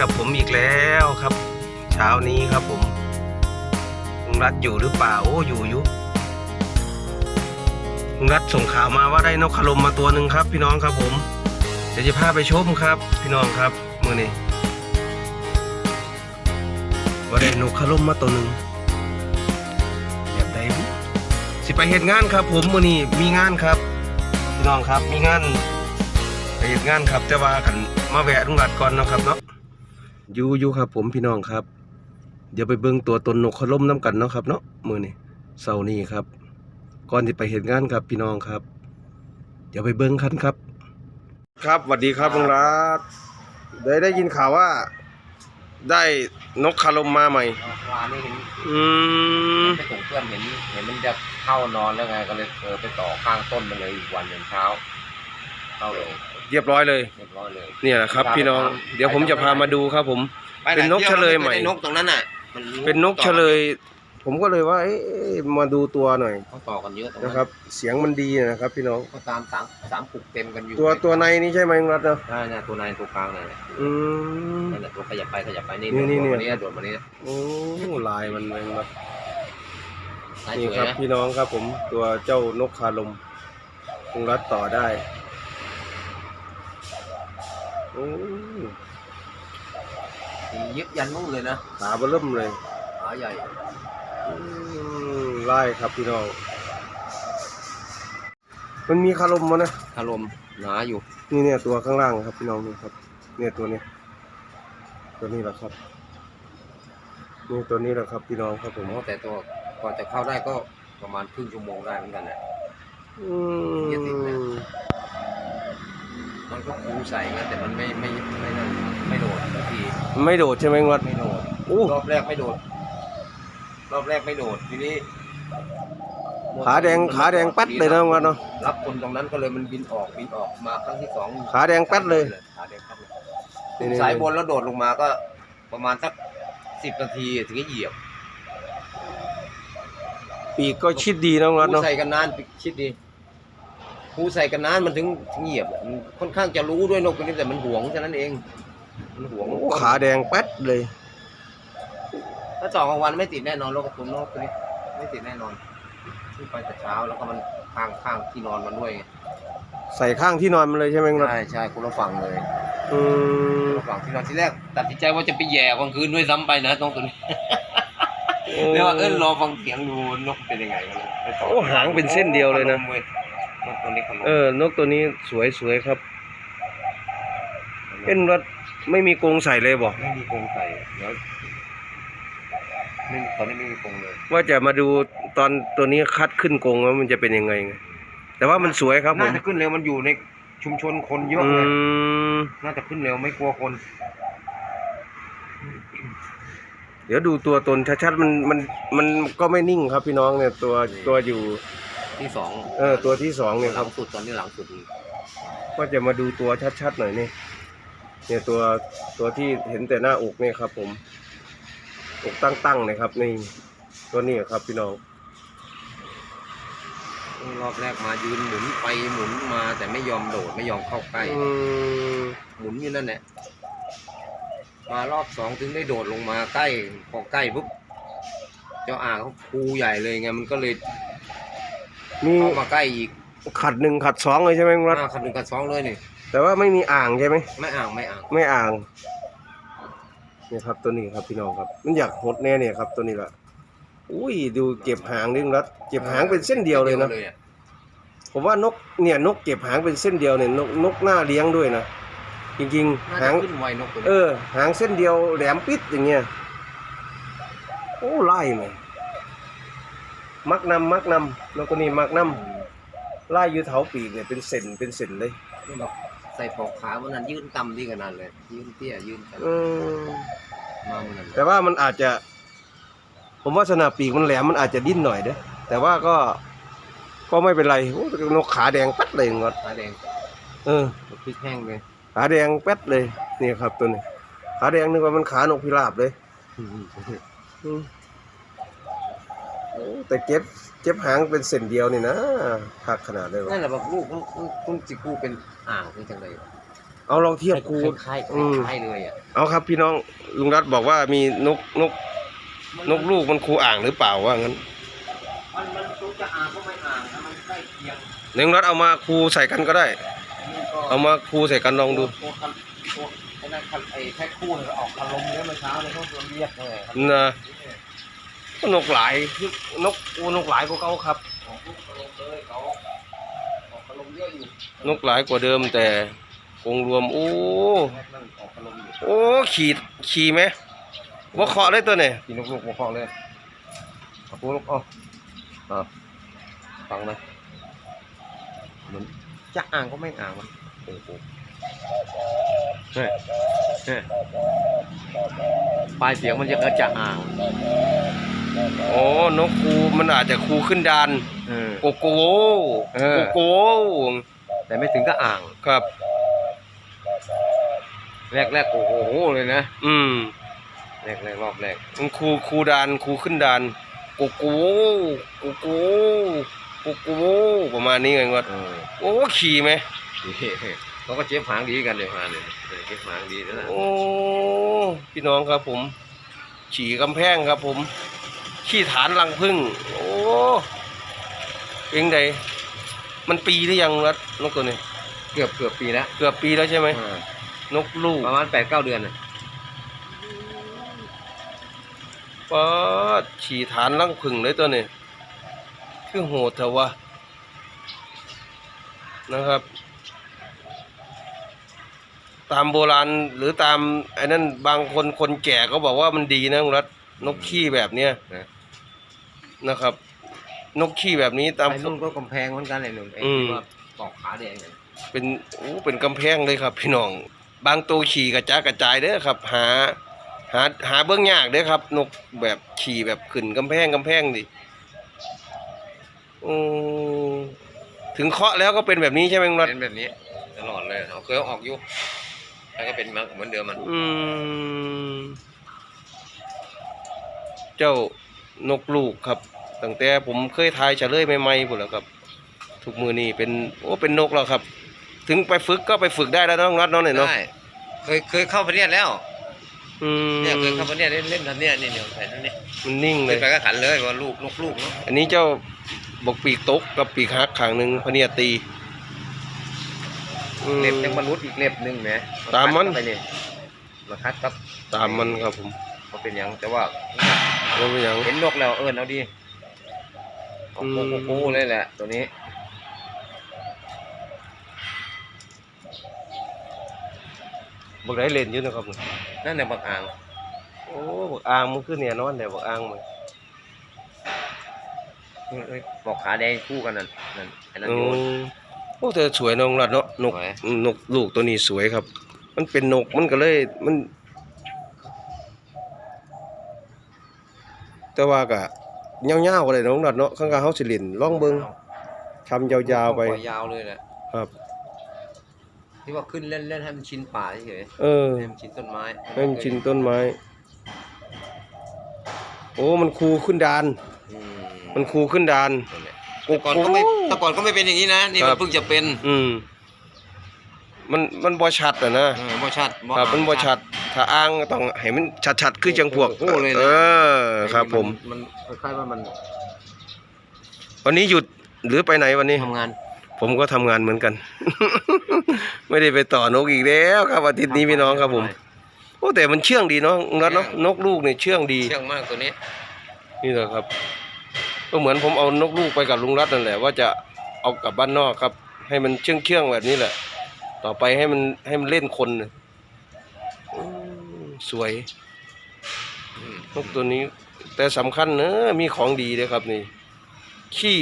กับผมอีกแล้วครับ เช้านี้ครับผมลุงรัฐอยู่หรือเปล่าโอ้อยู่อยู่ลุงรัฐส่งข่าวมาว่าได้นกขลมมาตัวหนึ่งครับ พี่น้องครับผมเดี๋ยวจะพาไปชมครับ พี่น้องครับมือนี้ว่าได้นกขลมมาตัวหนึ่งแบบไหนบุสิไปเหตุงานครับ ผมมือนี้มีงานครับ พี่น้องครับมีงานไปเหตุงานครับแต่ว่ากันมาแวะลุงรัดก่อนนะครับเนาะ อยู่อยู่ครับ ผมพี่น้องครับ เดี๋ยวไปเบิ่งตัวตนนกขล่มน้ำกันเนาะครับเนาะมือนี้เสาร์นี้ครับ ก่อนที่ไปเหตุงานครับพี่น้องครับ เดี๋ยวไปเบิ่งกันครับ ครับสวัสดีครับลุงรัดได้ได้ยินข่าวว่า ได้นกคารมมาใหม่วานนี่เห็นอืม ไปส่งเพื่อนเห็นเห็นมันจะเข้านอนแล้วไงก็เลยเออไปต่อข้างต้นมันเลยอีกวันหนึ่งเช้า เข้าเลย เรียบร้อยเลย เรียบร้อยเลย เนี่ยแหละครับ พี่น้องเดี๋ยวผมจะพามาดูครับผมเป็นนกเฉลยใหม่เป็นนกตรงนั้นน่ะมัเป็นนกเฉลย ผมก็เลยว่าเอ๊ะมาดูตัวหน่อยเขาต่อกันเยอะตรงนะนั้นครับ เสียงมันดีนะครับ พี่น้อง เขาตามสามสามปุกเต็มกันอยู่ตัวตัวในนี่ใช่ไหมลุงรัตน์เนาะใช่เนี่ยตัวในตัวกลางนั่นแหละอืม นั่นแหละตัวขยับไปขยับไปนี่นี่นี่โดดนี่มานี้โดดมานี้โอ้ลายมันเลยครับลายนี่สวยครับนะพี่น้องครับผมตัวเจ้านกคาลมลุงรัตน์ต่อได้ โอ้สียึดยันนู่นเลยนะขาเบอเริ่มเลยขาใหญ่อืมไล่ครับพี่น้อง มันมีคารมมานะ อารมณ์หนาอยู่ นี่เนี่ยตัวข้างล่างครับพี่น้องนี่ครับ เนี่ยตัวนี้ตัวนี้แหละครับ นี่ตัวนี้แหละครับพี่น้องครับผมแต่ตัวก่อนจะเข้าได้ก็ประมาณครึ่งชั่วโมงได้เหมือนกันแหละ อืเจ็ดสิบนะม มันก็คูใส่ไงแต่มันไม่ไม่ไม่นั่นไม่โดดสักทีไม่โดดใช่ไหมงัดไม่โดดอู้รอบแรกไม่โดด รอบแรกไม่โดดทีนี้ขาแดงขาแดงแป๊ดเลยนะงัดเนาะรับคนตรงนั้นก็เลยมันบินออกบินออกมาครั้งที่สองขาแดงแป๊ดเลยขาแดงแป๊ดเลยนี่ๆสายบนแล้วโดดลงมาก็ประมาณสักสิบนาทีถึงจะเหยียบปีกก็ชิดดีนะงัดคูเนาะใส่กันนานคิดดี คูใส่กันนานมันถึงถึงเหยียบมันค่อนข้างจะรู้ด้วยนกตัวนี้แต่มันหวงแค่นั้นเอง มันหวงโอ้ขาแดงแป๊ดเลย ถ้าจ่อกลางวันไม่ติดแน่นอนโรคกระตุ้นโรคตัวนี้ไม่ติดแน่นอนขึ้นไปแต่เช้าแล้วก็มันข้างข้างที่นอนมันด้วยไงใส่ข้างที่นอนมันเลยใช่ไหมงัดใช่ใช่คนละฝั่งเลยอืมคนละฝั่งที่นอนที่แรกตัดสินใจว่าจะไปแย่กลางคืนด้วยซ้ำไปนะตรงตัวนี้โอ้เรียกว่าเออรอฟังเสียงดูนกเป็นยังไงกันเลยไปต่โอ้หางเป็นเส้นเดียวเลยนะขมว้นกตัว นี้ขนมเออนกตัวนี้สวยสวยครับ เป็นรัดไม่มีกรงใส่เลยบอกไม่มีกรงใส่เดี๋ยวไม่ตอนนี้ไม่มีกรงเลย ว่าจะมาดูตอนตัวนี้คัดขึ้นกรงว่ามันจะเป็นยังไงไงแต่ว่ามันสวยครับผน่ามจะขึ้นเร็วมันอยู่ในชุมชนคนเยอะอืเลยมน่าจะขึ้นเร็วไม่กลัวคน เดี๋ยวดูตัวตนชัดๆมันมันมันก็ไม่นิ่งครับพี่น้องเนี่ยตัวตัวอยู่ ที่สองเออตัวที่สองเนี่ยหคลัรับ งสุดตอนนี้หลังสุดอีกก็จะมาดูตัวชัดๆหน่อยนี่เนี่ยตัวตัวที่เห็นแต่หน้าอกเนี่ยครับ ผมอกตั้งๆนะครับนี่ตัวนี้ครับพี่น้องรอบแรกมายืนหมุนไปหมุนมาแต่ไม่ยอมโดดไม่ยอมเข้าใกล้ อืมหมุนอยู่นั่นแหละ มารอบสองถึงได้โดดลงมาใกล้พอใกล้ปุ๊บเจ้าอ่างเขาคูใหญ่เลยไงมันก็เลย มีเข้ามาใกล้อีกขัดหนึ่งขัดสองเลยใช่ไหมคุณรัฐอ่าขัดหนึ่งขัดสองเลยนี่แต่ว่าไม่มีอ่างใช่ไหมไม่อ่างไม่อ่างไม่อ่างเนี่ยครับตัวนี้ครับพี่น้องครับ มันอยากหดแน่เนี่ยครับตัวนี้ละอุ้ยดูเก็บหางนึงรัดเก็บหางเป็นเส้นเดียวเลยนะเลยอะผมว่านกเนี่ยนกเก็บหางเป็นเส้นเดียวเนี่ยนกนกหน้าเลี้ยงด้วยนะจริงน่าๆหาจะงขึ้นไวนกตัวเอนี้อ หางเส้นเดียวแหลมปิดอย่างเงี้ยโอ้ไล่เลย มักนำมักนำนกตัวนี้มักนำไล่อยูเถาปีกเนี่ยเป็นเส้นเป็นเส้นเลยนี่แบบใส่ปลอกขาวันนั้นยืนต่ำที่ขนาดเลยยืนเตี้ยยืนต่อืมำมาวันนั้นแต่ว่ามันอาจจะ ผมว่าสนาปีกมันแหลมมันอาจจะดิ้นหน่อยเด้อแต่ว่าก็ก็ไม่เป็นไรโอ้นกขาแดงแป๊ดเลยงอดขาแดงเออพริกแห้งเลยขาแดงแป๊ดเลยนี่ครับตัวนี้ขาแดงนึกว่ามันขานกพิราบเลยอืมโอ้ แต่เก็บเก็บหางเป็นเส้นเดียวนี่นะคักขนาดเลยวะนั่นแหละแบบลูกต้องต้องจิกูเป็นอ่างเป็นจังไรเอาลองเทียบครูคล้ายอืมๆคล้ายๆเลยอะเอาครับพี่น้องลุงรัฐบอกว่ามีนกนกนกลูกมันครูอ่างหรือเปล่าว่างั้นมันมันตัวจะอ่างก็ไม่อ่างนะมันใกล้เคียงลุงรัฐเอามาครูใส่กันก็ได้ นี่ก็เอามาครูใส่กันลองดู ตัวคันตัวไอ้นั่นคันไอ้แพ็คคู่เนี่ยออกคารมเนี้ยเมื่อเช้าเลยเขาตัวเรียกเลยครับนะก็ นกหลายคือนกโอ้นกหลายกว่าเขาครับออกลูกคารมเลยเขาออกคารมเยอะอยู่นกหลายกว่าเดิมแต่องค์รวม โอ้แรกนั่นออกคารมอยู่โอ้ขีดขี่ไหมว่าเคาะเลยตัวเนี่ยกินลูกๆหัวคอเลยเอาตัวลูกเอาอ่าฟังนะเหมือนจะอ่างก็ไม่อ่างวะโอ้โหเฮ้ยเฮ้ยปลายเสียงมันจะกระจะอ่าง โอ้นกครูมันอาจจะครูขึ้นดานเออ โกโก้เออ โกโก้แต่ไม่ถึงก็อ่าง ครับ แรกแรกๆโอ้โหเลยนะอืมแรกแรกรอบแรกมันครูครูดานครูขึ้นดานโกโก้โกโก้โกโก้ประมาณนี้ไงงดเออโอ้ขี่ไหมเขาก็เจ็บหางดีกันเลยมาเลยเออเจ็บหางดีนะโอ้พี่น้องครับผม ฉี่กำแพงครับผม ขี้ฐานรังพึ่ง โอ้เองใดมันปีหรือยังรัดนกตัวนี้ เกือบเกือบปีแล้วเกือบปีแล้วใช่ไหมเออนกลูกประมาณแปดเก้าเดือนน่ะป๊าดฉี่ฐานรังพึ่งเลยตัวนี้คือโหดเถอะวะนะครับ ตามโบราณหรือตามไอ้นั่นบางคนคนแก่ก็บอกว่ามันดีนะคุณรัฐนกขี้แบบเนี้ยนะ นะครับ นกขี้แบบนี้ตาม ไอ้นุ่นก็กำแพงเหมือนกันเลยหนุ่มไอ้อืมที่ว่าตอกขาแดงเนี่ยเป็นโอ้เป็นกำแพงเลยครับ พี่น้อง บางตัวขี่กระจายกระจายเด้อครับ หา หาหาเบื้องยากเด้อครับ นกแบบขี่แบบขึ้นกำแพงกำแพงดิอืมถึงเคาะแล้วก็เป็นแบบนี้ใช่ไหมคุณรัฐเป็นแบบนี้ตลอดเลยเขาเคยเอาออกอยู่แล้วก็เป็นเหมือนเดิมมันอืม เจ้า นกลูกครับตั้งแต่ผมเคยทายเฉลยใหม่ๆพุ่นแล้วครับทุกมือนี่เป็นโอ้เป็นนกแล้วครับ ถึงไปฝึกก็ไปฝึกได้แล้วเน้องรัดเน้องเนี่ยเนาะได้เคยเคยเข้าประเทศแล้วอืมเนี่ยเคยเข้าประเทศเล่นเล่นทันเนี่ยนี่เนี่ยแผนนี่มันนิ่งเลขึ้นยไปก็ขันเลยว่าลูกนกลูกเนาะอันนี้เจ้าบกปีกตกกับปีกหักขางหนึ่งพะเนียตีอืม เล็บยังมนุษย์อีกเล็บหนึ่งไหมตามมันไปนี่มาคัดครับตามมันครับผม ก็เป็นหยังแต่ว่า ว่าเป็นหยังเห็นนกแล้วเอิญเอาดีโอ้อืโหมโอ้โหเลยแหละ ตัวนี้ บักได้เล่นอยู่นะครับนั่นแหละบักอ่างโอ้บักอ่างมันคือเนี่ยนอนแต่บักอ่างมันเอ้ยบอกขาแดงคู่กันนั่นนั่นไอ้นั่นโอ้โยนโอ้แต่สวยน้องรัดเนาะนกสวยนกลูกตัวนี้สวยครับ มันเป็นนกมันก็เลยมัน แต่ว่าก็เงาวๆก็เลยน้องรัดเนาะข้างๆเฮาสิเล่นลองเบิ่งทำยาวๆไป ยาวเลยแหละครับ ที่ว่าขึ้นเล่นเล่นให้มันชินป่าเฉยเออๆให้มันชินต้นไม้ให้มันชินต้นไม้ โอ้มันคูขึ้นดานอืมมันคูขึ้นดานนั่นแหละแต่ก่อนก็ไม่แต่ก่อนก็ไม่เป็นอย่างนี้นะนี่ครัมันบเพิ่งจะเป็น อืมมันมันบ่ชัดอะนะเออบ่ชัดครับมันบ่ชัด ถ้าอ้างก็ต้องให้มันชัดๆคือจังพวกโอ้โหเลยนะ เออครับผม มันคล้ายๆว่ามันวันนี้หยุดหรือไปไหนวันนี้ ทำงานผมก็ทำงานเหมือนกัน ไม่ได้ไปต่อนกอีกแล้วครับอาทิตย์นี้พี่น้องครับผม โอ้แต่มันเชื่องดีเนาะนัดเนาะนกลูกเนี่ยเชื่องดี เชื่องมากตัวนี้นี่แหละครับ ก็เหมือนผมเอานกลูกไปกับลุงรัตนั่นแหละว่าจะเอากลับบ้านนอกครับ ให้มันเชื่องเชื่องๆแบบนี้แหละ ต่อไปให้มันให้มันเล่นคนน่ะอืม สวยอืมนกตัวนี้ แต่สำคัญเนอะมีของดีเลยครับนี่ ขี้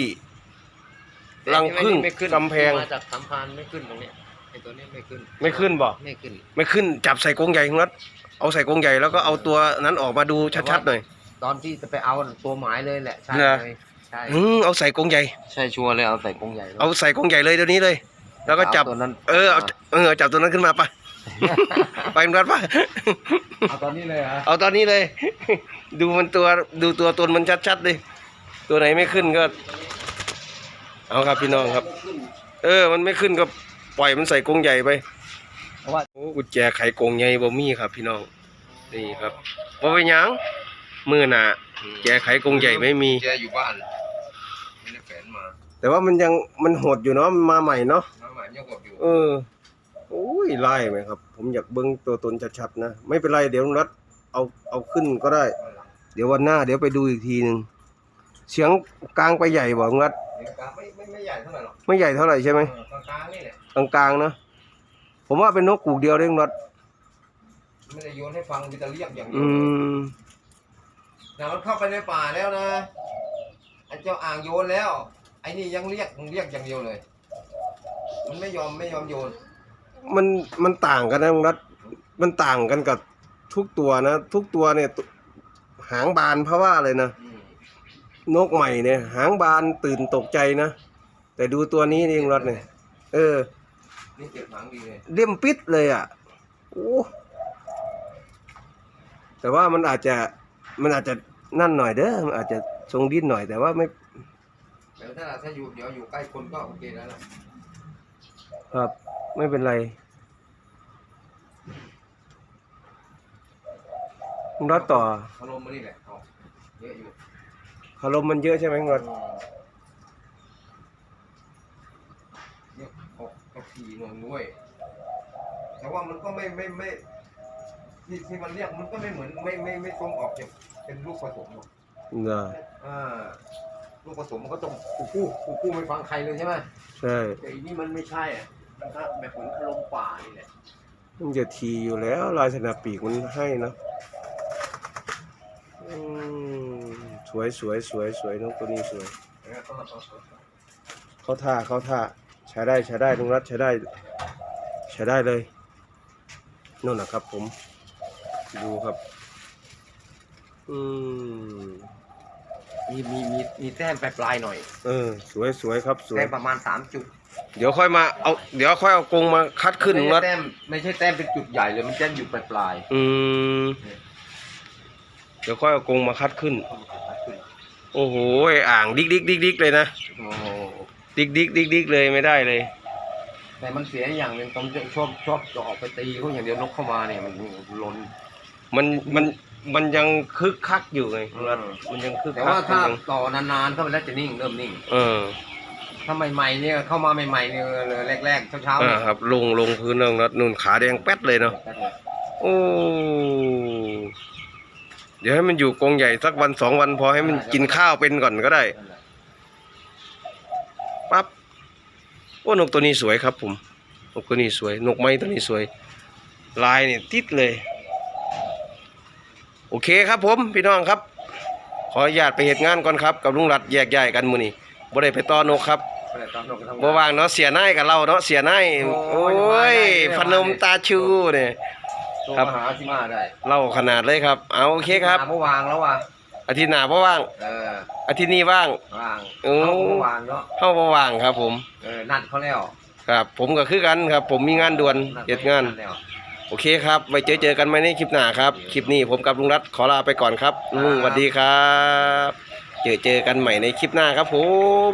รังผึ้งไม่ขึ้นกำแพงมาจากสัมพันธ์ไม่ขึ้นตรงเนี้ยไอ้ตัวนี้ไม่ขึ้น ไม่ขึ้นบ่ไม่ขึ้น ไม่ขึ้นจับใส่กรงใหญ่ลุงรัตเอาใส่กรงใหญ่แล้วก็เอาตัวนั้นออกมาดูชัดๆหน่อย ตอนที่จะไปเอาตัวหมายเลยแหละใช่เหรอเลยใช่อืมเอาใส่กรงใหญ่ ใช่ชัวร์เลยเอาใส่กรงใหญ่ลยเอาใส่กรงใหญ่เลยเดี๋ยวนี้เลย แล้วก็จับเอาตัวนั้นเออเอาเออจับตัวนั้นขึ้นมาปะ ไปลุงรัตปะเอาตอนนี้เลยเหรอเอาตอนนี้เลย ดูมันตัวดูตัวตนมันชัดๆเลยตัวไหนไม่ขึ้นก็ เอาครับพี่น้องครับ เออ มันไม่ขึ้นก็ปล่อยมันใส่กรงใหญ่ไปเพราะว่าโอ้กุญแจไขกรงใหญ่บ่มีครับ พี่น้องนี่ครับบ่เป็นหยังมือหน้าแจไขกรงใหญ่ไม่มีแจอยู่บ้านไม่ได้แฝนมา แต่ว่ามันยังมันหดอยู่เนาะมันมาใหม่เนาะน้ำหมายยังกดอยู่เออ โอ้ยไล่ไหมครับ ผมอยากเบิ้งตัวตนชัดๆนะ ไม่เป็นไรเดี๋ยวลุงรัดเอาเอาขึ้นก็ได้ เดี๋ยววันหน้า เดี๋ยวไปดูอีกทีหนึ่งเสียงกลางไปใหญ่บ่ลุงรัดเดี๋ยวกลางไม่ไม่ไม่ใหญ่เท่าไหร่หรอกไม่ใหญ่เท่าไหร่ใช่ไหมเออกลางกลางๆนี่แหละกลางๆนะผมว่าเป็นนกกูกเดียวเด้ลุงรัดไม่ได้โยนให้ฟังมีแต่เรียกอย่างเดีอืยวมแต่มันเข้าไปในป่าแล้วนะไอ้เจ้าอ่างโยนแล้ว ไอ้นี่ยังเรียกเรียกอย่างเดียวเลย มันไม่ยอมไม่ยอมโยน มันมันต่างกันนะลุงรัดมันต่างกันกับทุกตัวนะ ทุกตัวเนี่ยตุหางบานเพราะว่าอะไรนะ อืมนกใหม่เนี่ย หางบานตื่นตกใจนะ แต่ดูตัวนี้นี่ลุงรัดเนี่ย เออ นี่เก็บหางดีเลยเลี่ยมปิดเลยอะโอ้แต่ว่ามันอาจจะมันอาจจะนั่นหน่อยเด้อ มันอาจจะทรงดิ้นหน่อยแต่ว่าไม่แต่ถ้าถ้าอยู่เดี๋ยวอยู่ใกล้คนก็โอเคแล้วล่ะครับ ไม่เป็นไรลุงรัดต่ออารมณ์มันนี่แหละเอาเยอะอยู่คารมมันเยอะใช่ไหมลุงรัดเนี่ยออกกระผีหน่อยด้วย แต่ว่ามันก็ไม่ไม่ไม่ที่ที่มันเรียกมันก็ไม่เหมือนไม่ไม่ไม่ตรงออกจากเป็นลูกผสมหรอกนะอ่าลูกผสมมันก็ต้องกูกู้กูกู้ไม่ฟังใครเลยใช่ไหมใช่ แต่อีนี่มันไม่ใช่อะ มันก็แบบเหมือนอารมณ์ป่านี่แหละมันจะทีอยู่แล้วลายสนาปีกมันให้นะอืมสวยสวยสวยสวยนกตัวนี้สวย แล้วก็เขาท่าเขาท่าใช้ได้ใช้ได้ลุงรัฐใช้ได้ ใช้ได้เลยนู่นนะครับผม ดูครับ อืม มีมีมีมีแต้มปลายๆหน่อยเออ สวยสวยครับสวย แต้มประมาณสามจุดเดี๋ยวค่อยมาเอาเดี๋ยวค่อยเอากรงมาคัดขึ้นลุงรัฐไม่ใช่แต้มไม่ใช่แต้มเป็นจุดใหญ่เลยมันแต้มอยู่ปลายอืมเดี๋ยวค่อยเอากรงมาคัดขึ้น ๆโอ้โหอ่างดิกดิกดิกดิกเลยนะโอ้โหดิกดิกดิกดิกเลยไม่ได้เลย แต่มันเสียอย่างหนึ่งผมชอบชอบจะออกไปตีเขาอย่างเดียวนกเข้ามาเนี่ยมันลนมันมัน มันยังคึกคักอยู่ไงอืม มันยังคึกแต่คักว่าถ้ามันยังต่อนานๆเข้าไปแล้วจะนิ่งเริ่มนิ่ง เออถ้าใหม่ๆเนี่ยเข้ามาใหม่ๆเนี่ยแรกๆเช้าๆอ่าเนี่ยครับ ลงลงพื้นแล้วนะนุ่นขาแดงแป๊ดเลยเนาะโอ้เดี๋ยวให้มันอยู่กรงใหญ่สักวันสองวันพอให้มันกินข้าวเป็นก่อนก็ได้นั่นแหละปั๊บโอ้นกตัวนี้สวยครับ ผมนกตัวนี้สวย นกไม้ตัวนี้สวย ลายเนี่ยติดเลย โอเคครับผมพี่น้องครับ ขออนุญาตไปเหตุงานก่อนครับ กับลุงรัดแยกย้ายกันมื้อนี้บ่ได้ไปต่อนกครับนั่นแหละตอนนกกำลังบ่ว่างเนาะเสียนายกับเราเนาะเสียนายโอ้โอ้ยยพนมตาชูเนี่ยโทรครับมาหาที่มาได้เล่าขนาดเลยครับ เอาโอเคครับเมื่อวางแล้วว่ะอาทิตย์หน้าบ่ว่างเอออาทิตย์นี้ว่างวางโอ้เขาเมื่อวานเนาะเฮาบ่ว่างครับ ผมเออนัดเขาแล้วครับ ผมก็คือกันครับ ผมมีงานด่วนนัดเฮ็ดงานแล้ว โอเคครับ ไว้เจอเจอกันใหม่ในคลิปหน้าครับ คลิปนี้ผมกับลุงรัฐขอลาไปก่อนครับลุงสวัสดีครับ เจอเจอกันใหม่ในคลิปหน้าครับผม